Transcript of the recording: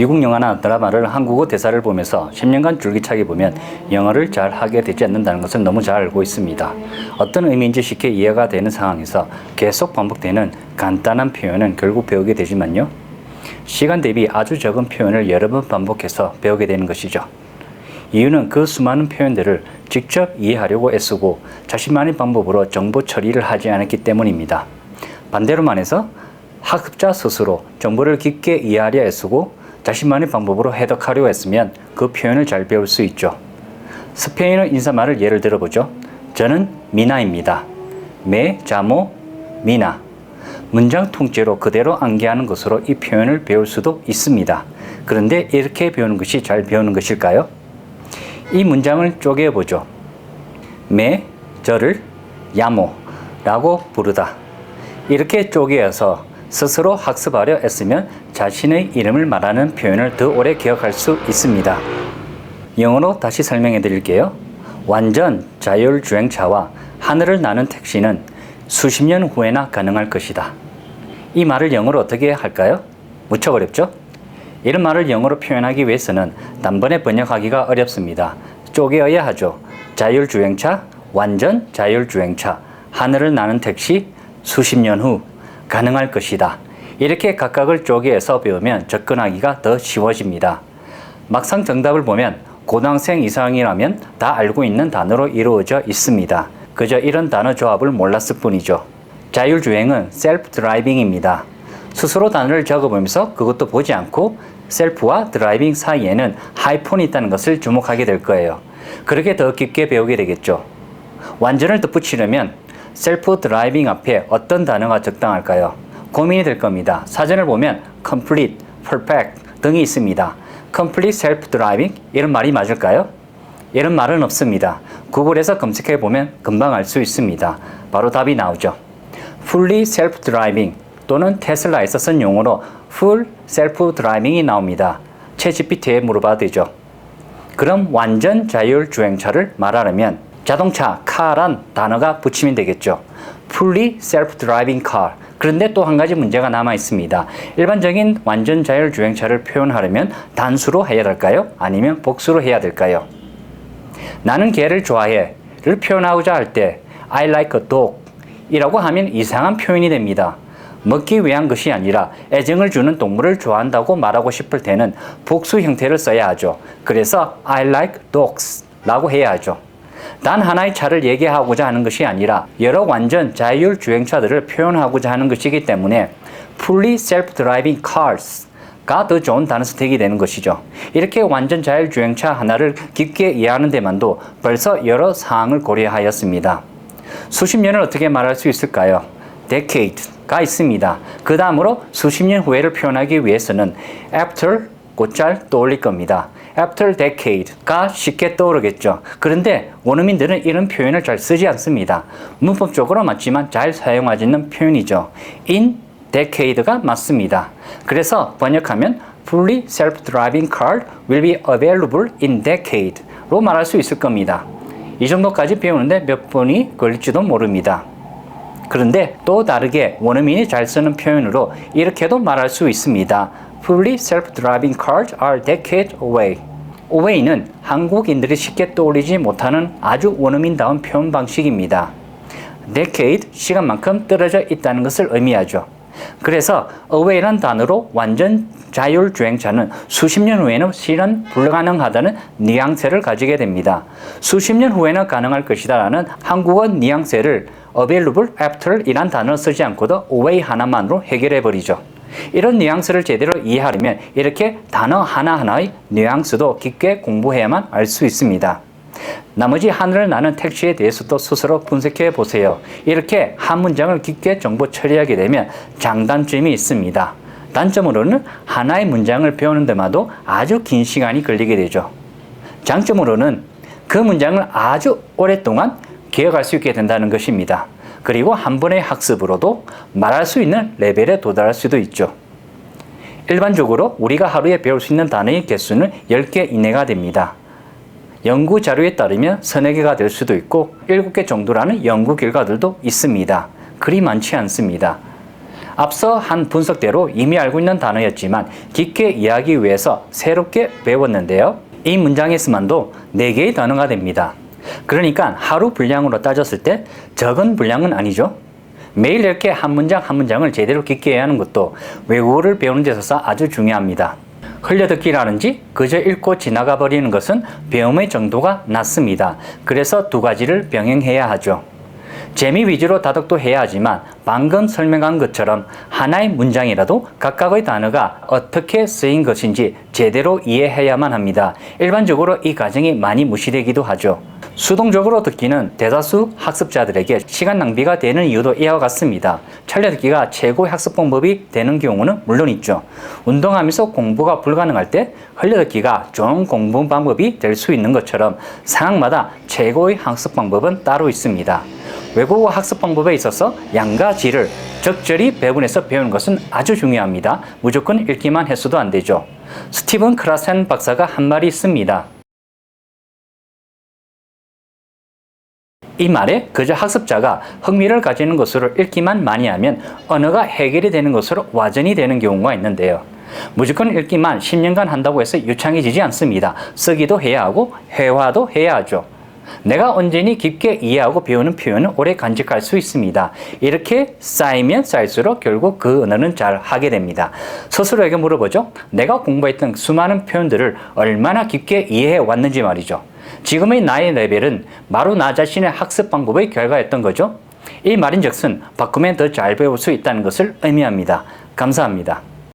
미국 영화나 드라마를 한국어 대사를 보면서 10년간 줄기차게 보면 영어를 잘 하게 되지 않는다는 것을 너무 잘 알고 있습니다. 어떤 의미인지 쉽게 이해가 되는 상황에서 계속 반복되는 간단한 표현은 결국 배우게 되지만요. 시간 대비 아주 적은 표현을 여러 번 반복해서 배우게 되는 것이죠. 이유는 그 수많은 표현들을 직접 이해하려고 애쓰고 자신만의 방법으로 정보 처리를 하지 않았기 때문입니다. 반대로 말해서 학습자 스스로 정보를 깊게 이해하려 애쓰고 자신만의 방법으로 해석하려 했으면 그 표현을 잘 배울 수 있죠. 스페인어 인사말을 예를 들어보죠. 저는 미나입니다. 메, 자모, 미나. 문장 통째로 그대로 암기하는 것으로 이 표현을 배울 수도 있습니다. 그런데 이렇게 배우는 것이 잘 배우는 것일까요? 이 문장을 쪼개어 보죠. 메, 저를 야모 라고 부르다. 이렇게 쪼개어서 스스로 학습하려 애쓰면 자신의 이름을 말하는 표현을 더 오래 기억할 수 있습니다. 영어로 다시 설명해 드릴게요. 완전 자율주행차와 하늘을 나는 택시는 수십 년 후에나 가능할 것이다. 이 말을 영어로 어떻게 할까요? 무척 어렵죠? 이런 말을 영어로 표현하기 위해서는 단번에 번역하기가 어렵습니다. 쪼개어야 하죠. 자율주행차, 완전 자율주행차, 하늘을 나는 택시, 수십 년 후 가능할 것이다. 이렇게 각각을 쪼개서 배우면 접근하기가 더 쉬워집니다. 막상 정답을 보면 고등학생 이상이라면 다 알고 있는 단어로 이루어져 있습니다. 그저 이런 단어 조합을 몰랐을 뿐이죠. 자율주행은 셀프 드라이빙입니다. 스스로 단어를 적어보면서 그것도 보지 않고 셀프와 드라이빙 사이에는 하이폰이 있다는 것을 주목하게 될 거예요. 그렇게 더 깊게 배우게 되겠죠. 완전을 덧붙이려면 셀프 드라이빙 앞에 어떤 단어가 적당할까요? 고민이 될 겁니다. 사전을 보면 complete, perfect 등이 있습니다. complete self driving 이런 말이 맞을까요? 이런 말은 없습니다. 구글에서 검색해 보면 금방 알 수 있습니다. 바로 답이 나오죠. fully self driving 또는 테슬라에서 쓴 용어로 full self driving이 나옵니다. 채 GPT에 물어봐도 되죠. 그럼 완전 자율 주행차를 말하려면 자동차 car란 단어가 붙이면 되겠죠. fully self driving car. 그런데 또 한 가지 문제가 남아 있습니다. 일반적인 완전 자율 주행차를 표현하려면 단수로 해야 될까요? 아니면 복수로 해야 될까요? 나는 개를 좋아해를 표현하고자 할 때 I like a dog 이라고 하면 이상한 표현이 됩니다. 먹기 위한 것이 아니라 애정을 주는 동물을 좋아한다고 말하고 싶을 때는 복수 형태를 써야 하죠. 그래서 I like dogs 라고 해야 하죠. 단 하나의 차를 얘기하고자 하는 것이 아니라 여러 완전 자율 주행차들을 표현하고자 하는 것이기 때문에 fully self-driving cars 가더 좋은 단어 선택이 되는 것이죠. 이렇게 완전 자율 주행차 하나를 깊게 이해하는 데만도 벌써 여러 사항을 고려하였습니다. 수십 년을 어떻게 말할 수 있을까요? decade가 있습니다. 그 다음으로 수십 년 후에를 표현하기 위해서는 after 곧잘 떠올릴 겁니다. After decade가 쉽게 떠오르겠죠. 그런데 원어민들은 이런 표현을 잘 쓰지 않습니다. 문법적으로 맞지만 잘 사용하지는 표현이죠. in decade가 맞습니다. 그래서 번역하면 fully self-driving car will be available in decade로 말할 수 있을 겁니다. 이 정도까지 배우는데 몇 분이 걸릴지도 모릅니다. 그런데 또 다르게 원어민이 잘 쓰는 표현으로 이렇게도 말할 수 있습니다. Fully self-driving cars are decade away. Away는 한국인들이 쉽게 떠올리지 못하는 아주 원어민다운 표현 방식입니다. decade, 시간만큼 떨어져 있다는 것을 의미하죠. 그래서 away란 단어로 완전 자율 주행차는 수십 년 후에는 실현 불가능하다는 뉘앙스를 가지게 됩니다. 수십 년 후에는 가능할 것이다라는 한국어 뉘앙스를 available after 이란 단어를 쓰지 않고도 away 하나만으로 해결해 버리죠. 이런 뉘앙스를 제대로 이해하려면 이렇게 단어 하나하나의 뉘앙스도 깊게 공부해야만 알 수 있습니다. 나머지 하늘을 나는 택시에 대해서도 스스로 분석해 보세요. 이렇게 한 문장을 깊게 정보 처리하게 되면 장단점이 있습니다. 단점으로는 하나의 문장을 배우는 데마도 아주 긴 시간이 걸리게 되죠. 장점으로는 그 문장을 아주 오랫동안 기억할 수 있게 된다는 것입니다. 그리고 한 번의 학습으로도 말할 수 있는 레벨에 도달할 수도 있죠. 일반적으로 우리가 하루에 배울 수 있는 단어의 개수는 10개 이내가 됩니다. 연구 자료에 따르면 서너 개가 될 수도 있고 7개 정도라는 연구 결과들도 있습니다. 그리 많지 않습니다. 앞서 한 분석대로 이미 알고 있는 단어였지만 깊게 이해하기 위해서 새롭게 배웠는데요. 이 문장에서만도 4개의 단어가 됩니다. 그러니까 하루 분량으로 따졌을 때 적은 분량은 아니죠. 매일 이렇게 한 문장 한 문장을 제대로 깊게 이해하는 것도 외국어를 배우는 데 있어서 아주 중요합니다. 흘려듣기라는지 그저 읽고 지나가 버리는 것은 배움의 정도가 낮습니다. 그래서 두 가지를 병행해야 하죠. 재미 위주로 다독도 해야 하지만 방금 설명한 것처럼 하나의 문장이라도 각각의 단어가 어떻게 쓰인 것인지 제대로 이해해야만 합니다. 일반적으로 이 과정이 많이 무시되기도 하죠. 수동적으로 듣기는 대다수 학습자들에게 시간 낭비가 되는 이유도 이와 같습니다. 찰려 듣기가 최고의 학습 방법이 되는 경우는 물론 있죠. 운동하면서 공부가 불가능할 때 흘려 듣기가 좋은 공부 방법이 될 수 있는 것처럼 상황마다 최고의 학습 방법은 따로 있습니다. 외국어 학습 방법에 있어서 양과 질을 적절히 배분해서 배우는 것은 아주 중요합니다. 무조건 읽기만 했어도 안 되죠. 스티븐 크라센 박사가 한 말이 있습니다. 이 말에 그저 학습자가 흥미를 가지는 것으로 읽기만 많이 하면 언어가 해결이 되는 것으로 와전이 되는 경우가 있는데요. 무조건 읽기만 10년간 한다고 해서 유창해지지 않습니다. 쓰기도 해야 하고 회화도 해야 하죠. 내가 언제니 깊게 이해하고 배우는 표현은 오래 간직할 수 있습니다. 이렇게 쌓이면 쌓일수록 결국 그 언어는 잘 하게 됩니다. 스스로에게 물어보죠. 내가 공부했던 수많은 표현들을 얼마나 깊게 이해해 왔는지 말이죠. 지금의 나의 레벨은 바로 나 자신의 학습 방법의 결과였던 거죠. 이 말인즉슨 바꾸면 더 잘 배울 수 있다는 것을 의미합니다. 감사합니다.